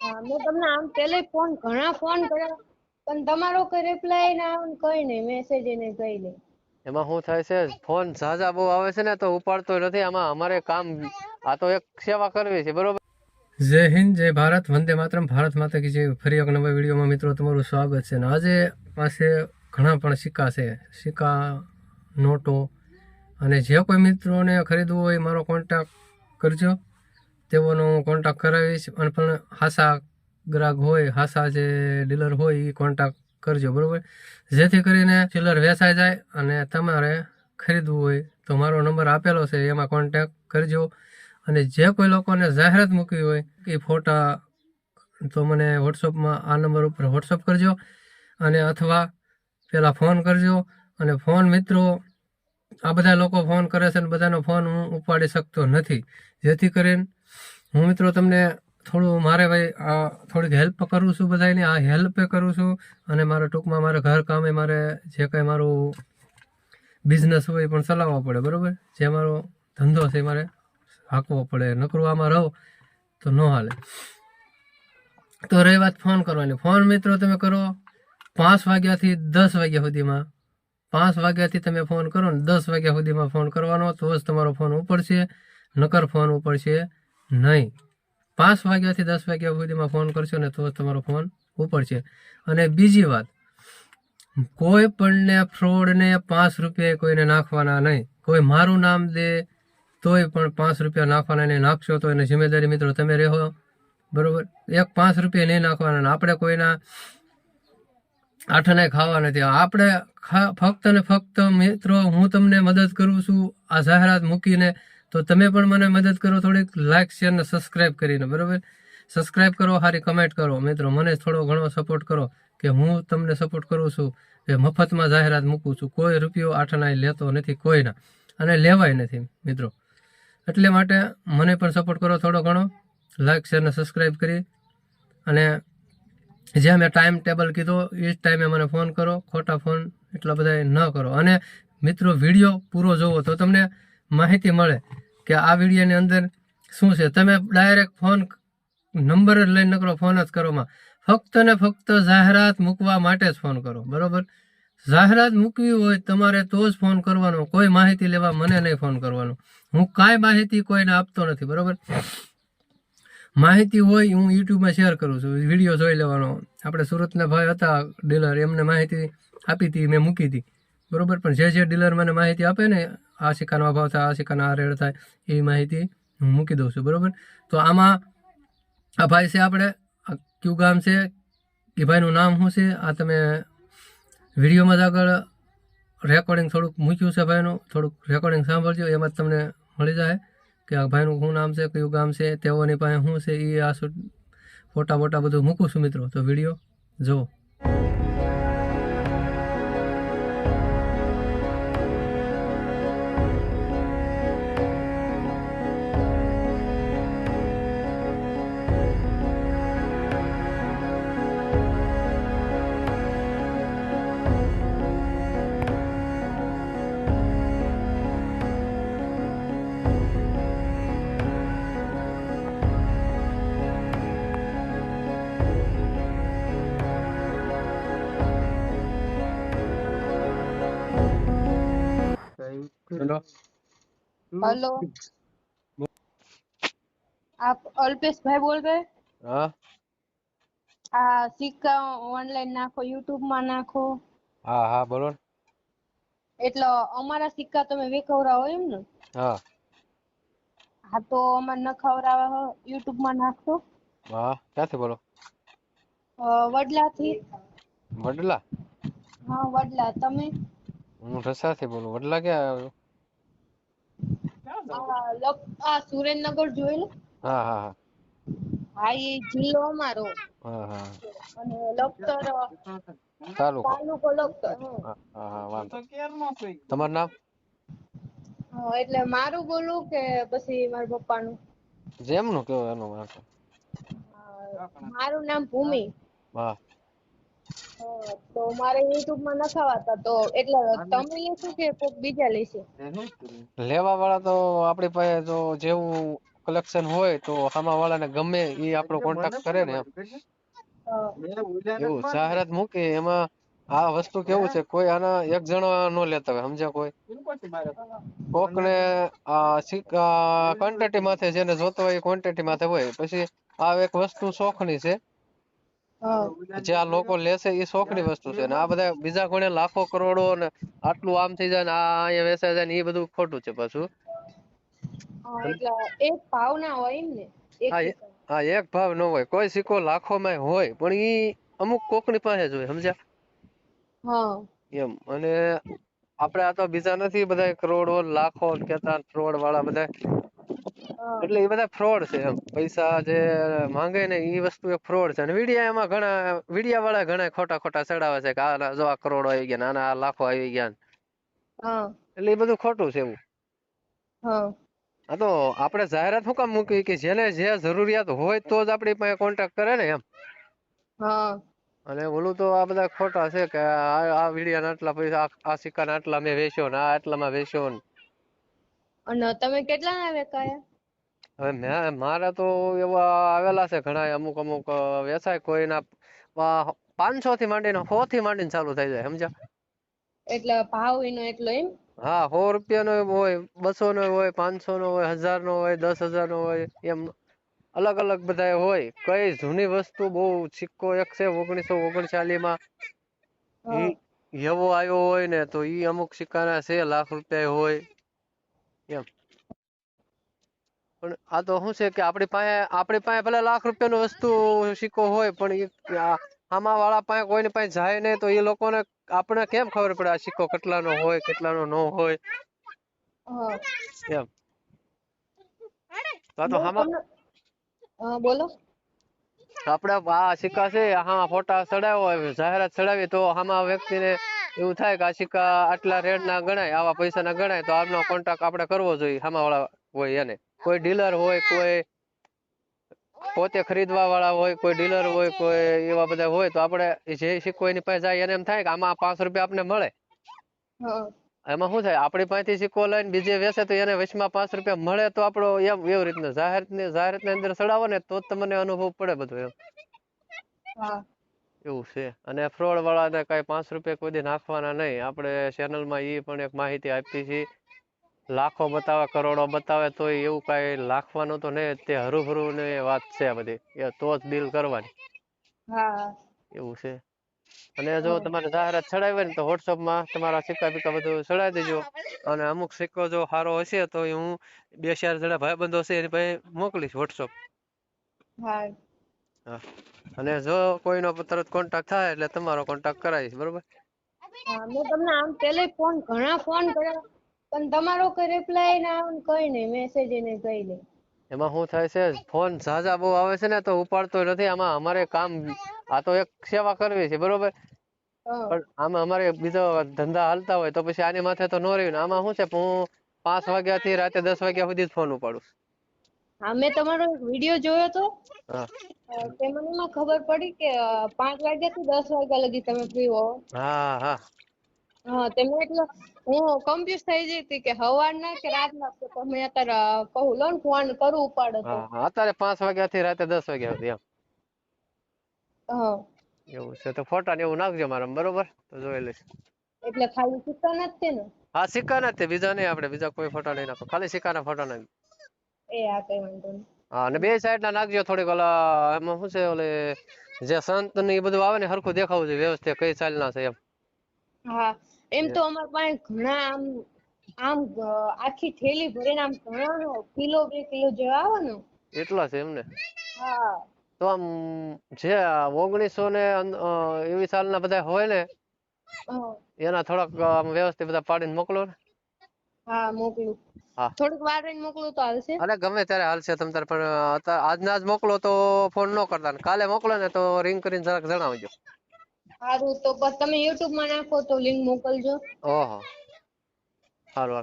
હા, મેં તમને આમ પેલે ફોન ઘણા ફોન કર્યા પણ તમારો કોઈ રિપ્લાય ના આવે ને કઈ નહીં મેસેજ નહીં કઈ નહીં. એમાં શું થાય છે ફોન ઝાઝા બહુ આવે છે ને તો ઉપાડતો નથી આમાં અમારે કામ આ તો એક સેવા કરવી છે બરોબર? જય હિન્દ જય ભારત વંદે માતરમ ભારત માતા કી જય. ફરી એક નવા વિડીયોમાં મિત્રો તમારું સ્વાગત છે અને આજે પાસે ઘણા પણ સિક્કા છે સિક્કા નોટો અને જે કોઈ મિત્રોને ખરીદવું હોય મારો કોન્ટેક્ટ કરજો. તેઓનો હું કોન્ટેક કરાવીશ અને પણ હાસા ગ્રાહક હોય, હાસા જે ડીલર હોય એ કોન્ટેક કરજો, બરાબર? જેથી કરીને ચિલ્લર વેચાઈ જાય અને તમારે ખરીદવું હોય તો મારો નંબર આપેલો છે, એમાં કોન્ટેક કરજો. અને જે કોઈ લોકોને જાહેરાત મૂકવી હોય એ ફોટા તો મને વોટ્સઅપમાં આ નંબર ઉપર વોટ્સઅપ કરજો અને અથવા પહેલાં ફોન કરજો. અને ફોન મિત્રો, આ બધા લોકો ફોન કરે છે અને બધાનો ફોન હું ઉપાડી શકતો નથી. જેથી કરીને હું મિત્રો તમને થોડું, મારે ભાઈ આ થોડીક હેલ્પ કરું છું બધાને આ હેલ્પ કરું છું અને મારે ટૂંકમાં મારે ઘર કામે મારે જે કંઈ મારું બિઝનેસ હોય એ પણ ચલાવવો પડે, બરાબર? જે મારો ધંધો છે મારે હાંકવો પડે. નકરું આમાં રહો તો ન હાલે. તો રહી વાત ફોન કરવાની. ફોન મિત્રો તમે કરો પાંચ વાગ્યાથી દસ વાગ્યા સુધીમાં. પાંચ વાગ્યાથી તમે ફોન કરો ને દસ વાગ્યા સુધીમાં ફોન કરવાનો તો જ તમારો ફોન ઉપડશે. નકર ફોન ઉપડશે. નહીં. પાંચ વાગ્યાથી દસ વાગ્યા સુધીમાં ફોન કરશો ને તો તમારો ફોન ઉપર છે અને બીજી વાત, કોઈ પણને ફ્રોડને પાંચ રૂપિયા કોઈને નાખવાના નહીં. કોઈ મારું નામ દે તોય પણ પાંચ રૂપિયા નાખવાના નહીં. નાખશો તો એને જિમ્મેદારી મિત્રો તમે રહો બરોબર? એક પાંચ રૂપિયા નહીં નાખવાના આપણે કોઈના આઠને ખાવા નથી. આપણે ફક્ત ને ફક્ત મિત્રો હું તમને મદદ કરું છું. આ જાહેરાત મૂકીને તો તમે પણ મને મદદ કરો, થોડીક લાઇક શેર ને સબસ્ક્રાઇબ કરીને, બરોબર? સબસ્ક્રાઇબ કરો સારી કમેન્ટ કરો. મિત્રો, મને થોડો ઘણો સપોર્ટ કરો કે હું તમને સપોર્ટ કરું છું કે મફતમાં જાહેરાત મૂકું છું. કોઈ રૂપિયો આઠના લેતો નથી, કોઈના. અને લેવાય નથી, મિત્રો. એટલે માટે મને પણ સપોર્ટ કરો થોડો ઘણો. લાઇક શેર ને સબસ્ક્રાઇબ કરી. અને જે મેં ટાઈમ ટેબલ કીધો, એ જ ટાઈમે મને ફોન કરો. ખોટા ફોન એટલા બધા ન કરો. અને મિત્રો વીડિયો પૂરો જોવો તો તમને માહિતી મળે કે આ વિડીયોની અંદર શું છે? તમે ડાયરેક્ટ ફોન નંબર જ લઈને નીકળો ફોન જ કરોમાં ફક્ત ને ફક્ત જાહેરાત મૂકવા માટે જ ફોન કરો, બરાબર? જાહેરાત મૂકવી હોય તમારે તો જ ફોન કરવાનો, કોઈ માહિતી લેવા મને નહીં ફોન કરવાનો. હું કાંઈ માહિતી કોઈને આપતો નથી, બરાબર? માહિતી હોય હું યુટ્યુબમાં શેર કરું છું, વીડિયો જોઈ લેવાનો. આપણે સુરતના ભાઈ હતા ડીલર એમને માહિતી આપી હતી, મેં મૂકી હતી, બરાબર? પણ જે જે ડીલર મને માહિતી આપે ને આ સિક્કાનો અભાવ થાય આ સિક્કાનો આ રેડ થાય એવી માહિતી હું મૂકી દઉં છું બરાબર તો આમાં આ ભાઈ છે આપણે કયું ગામ છે એ ભાઈનું નામ શું છે આ તમે વિડીયોમાં જ આગળ રેકોર્ડિંગ થોડુંક મૂક્યું છે ભાઈનું થોડુંક રેકોર્ડિંગ સાંભળજો એમાં જ તમને મળી જાય કે આ ભાઈનું શું નામ છે, કયું ગામ છે, તેઓની પાસે શું છે એ આ શું ફોટા બોટા બધું મૂકું છું મિત્રો, તો વીડિયો જુઓ. હેલો हेलो आप अल्पेश भाई बोल रहे हैं? હા આ સિક્કા ઓનલાઈન નાખો યુટ્યુબ માં નાખો હા હા બોલો ને એટલે અમારા સિક્કા તમે વેકવરાવો એમ ને હા હા તો અમારે નખવરાવા યુટ્યુબ માં નાખશો હા ક્યાંથી બોલો અ, વડલાથી વડલા હા વડલા તમે હું ઢસાથી બોલું વડલા ક્યાં આવ્યું આ સુરેન્દ્રનગર જોયેલું? હા હા હા. એ જિલ્લો અમારો. હા હા. અને લખતર તાલુકો. તાલુકો લખતર હા હા વાંધો. તમારું નામ? હા, એટલે મારું બોલું કે પછી મારા પપ્પાનું? જેમનું કેવો એનું મારું નામ ભૂમિ. હા. હા, તો મારે youtube માં નખાવાતા તો એટલે તમે લેશો કે કોક બીજા લેશે? લેવા વાળા તો આપણી પાસે જો જેવું collection હોય તો સામાવાળાને ગમે એ આપણો contact કરે ને એમ. એવું જાહેરાત મૂકી એમાં આ વસ્તુ કેવું છે? કોઈ આના એક જણા નો લેતા હોય સમજ્યા કોઈ? કોકને આ quantity માથે જેને જોતો હોય quantity માથે હોય. પછી આ એક વસ્તુ શોખની છે જે આ લોકો લેશે એ શોખની વસ્તુ છે ને આ બધા બીજા કોણે લાખો કરોડો ને આટલું આમ થઈ જાય ને આ અહીંયા વેચાઈ જાય ને એ બધું ખોટું છે પાછું. એટલે એક ભાવ ના હોય ને હા એક ભાવ ન હોય. કોઈ સિક્કો લાખોમાં હોય પણ ઈ અમુક કોકની પાસે જ હોય સમજ્યા? હા. એમ અને આપણે આ તો બીજા નથી બધા કરોડો લાખો કેતા ફ્રોડ વાળા બધા એટલે એ બધા ફ્રોડ છે એમ. પૈસા જે માંગે ને એ વસ્તુ એક ફ્રોડ છે. અને વિડિયા એમાં ઘણા વિડિયા વાળા ઘણા ખોટા ખોટા ચડાવે છે કે આ જો આ કરોડો આવી ગયા આના આ લાખો આવી ગયા એટલે એ બધું ખોટું છે એવું. હા. તો આપણે જાહેરાત શું કામ મૂકવી કે જેને જે જરૂરિયાત હોય તો જ આપણી પાસે કોન્ટેક્ટ કરે ને એમ. હા. અને ઓલું તો આ બધા ખોટા છે કે આ આ વિડિયા આટલા પૈસા આ- સિક્કા આટલા મેં વેચ્યો ને આ આટલામાં વેચ્યો ને. અને તમે કેટલા ના વેકાયા હવે મેં મારા તો એવા આવેલા છે ઘણા અમુક અમુક વ્યવસાય કોઈના પાંચસો થી માંડીને સો થી માંડીને ચાલુ થઈ જાય સમજ્યા? એટલે ભાવ એનો એટલો એમ? હા સો રૂપિયાનો હોય બસો નો હોય પાંચસો નો હોય હજાર નો હોય દસ હજાર નો હોય એમ અલગ અલગ બધા હોય. કઈ જૂની વસ્તુ બહુ સિક્કો એક છે ઓગણીસો ઓગણચાલીસમાં એવો આવ્યો હોય ને તો ઈ અમુક સિક્કાના છે લાખ રૂપિયા હોય એમ. પણ આ તો શું છે કે આપણી પાસે આપણી પાસે ભલે લાખ રૂપિયાનો વસ્તુ સિક્કો હોય પણ આમાં વાળા પાસે કોઈને પાસે જાય નહીં તો એ લોકોને આપણે કેમ ખબર પડે આ સિક્કો કેટલાનો હોય કેટલાનો ન હોય? હા એમ. તો તો આમાં બોલો. આપણે આ સિક્કા છે હા ફોટા ચડાવ્યો હોય જાહેરાત ચડાવી તો આમાં વ્યક્તિને એવું થાય કે આ સિક્કા આટલા રેટ ના ગણાય આવા પૈસા ના ગણાય તો આમનો કોન્ટેક્ટ આપણે કરવો જોઈએ સામા વાળા હોય એને. કોઈ ડીલર હોય કોઈ પોતે ખરીદવા વાળા હોય કોઈ ડીલર હોય કોઈ એવા બધા હોય તો આપણે જે સિક્કો એની પાસે જાય એને એમ થાય કે આમાં પાંચ રૂપિયા આપને મળે. એમાં શું થાય? આપણી પાસેથી સિક્કો લઈને બીજે વેસે તો એને વચમાં પાંચ રૂપિયા મળે તો આપણો એમ એવી રીતના જાહેર જાહેરાતની અંદર ચડાવો ને તો જ તમને અનુભવ પડે બધો એમ. હા. એવું છે. અને ફ્રોડ વાળાને કઈ પાંચ રૂપિયા કોઈ દી નાખવાના નહીં. આપણે ચેનલમાં એ પણ એક માહિતી આપી છે. લાખો બતાવે કરોડો બતાવે તો એવું કઈ લાખવાનું તો નહીં તે હરુભરું ને વાત છે આ બધી. એ તો જ ડીલ કરવાની. એવું છે. અને જો તમારે જાહેરાત ચડાવી હોય ને તો WhatsApp માં તમારા સિક્કા બિક્કા બધું ચડાવી દેજો. અને અમુક સિક્કો જો સારો હશે તો હું બે ચાર જણા ભાઈબંધો છે એની પાસે મોકલીશ WhatsApp. હા. હા. અને જો કોઈનો તરત કોન્ટેક્ટ થાય એટલે તમારો કોન્ટેક્ટ કરાવીશ બરોબર? મેં તમને આમ પેલે ફોન ઘણા ફોન કર્યા. પણ તમારો કઈ રિપ્લાય ના આવે ને કઈ નહીં મેસેજ એને કઈ નહીં એમાં શું થાય છે ફોન ઝાઝા બહુ આવે છે ને તો ઉપાડતો નથી આમાં અમારે કામ આ તો એક સેવા કરવી છે બરોબર? પણ આમાં અમારે બીજો ધંધા હાલતા હોય તો પછી આની માથે તો ન રહ્યું આમાં શું છે હું પાંચ વાગ્યા થી રાતે દસ વાગ્યા સુધી જ ફોન ઉપાડું. હા મેં તમારો એક વીડિયો જોયો તો હા. તે મને ખબર પડી કે પાંચ વાગ્યા થી દસ વાગ્યા લગી તમે ફ્રી હો. હા હા. હા તે મેં એટલે હું કન્ફ્યુઝ થઈ જઈ હતી કે સવારના કે રાતના તો તમે અત્યારે કહું લો ને ફોન કરું ઉપાડો તો. હા. અત્યારે પાંચ વાગ્યા થી રાતે દસ વાગ્યા સુધી એમ. હા. એવું છે તો ફોટા ને એવું નાખજો મારા બરોબર? તો જોઈ લઈશ. એટલે ખાલી સિક્કા નથી છે ને? હા સિક્કાના જ તે બીજા નહીં આપણે બીજા કોઈ ફોટા નહીં નાખો. ખાલી સિક્કાના ફોટા નાખ એ આ કઈ વાંધો નહીં. હા અને બે સાઈડ ના નાખજો થોડીક ઓલા એમાં શું છે ઓલે જે સંત ને એ બધું આવે ને સરખું દેખાવું જોઈએ વ્યવસ્થિત કઈ ચાલના છે એમ. હા. એમ તો અમારા પાસે ઘણા આમ આમ આખી થેલી ભરીને આમ ઘણા કિલો બે કિલો જેવા આવે ને. એટલા છે એમને હા. તો આમ જે ઓગણીસો ને એવી સાલના બધા હોય ને એના થોડાક આમ વ્યવસ્થિત બધા પાડીને મોકલો ને. હા મોકલું. થોડીક વાર રહીને મોકલું તો હાલશે. અરે ગમે ત્યારે હાલશે તમ તાર પણ આજના જ મોકલો તો ફોન ન કરતા કાલે મોકલો ને તો રિંગ કરીને જરાક જણાવજો. સારું તો તમે યુટ્યુબમાં નાખો તો લિંક મોકલજો. ઓહો. સારું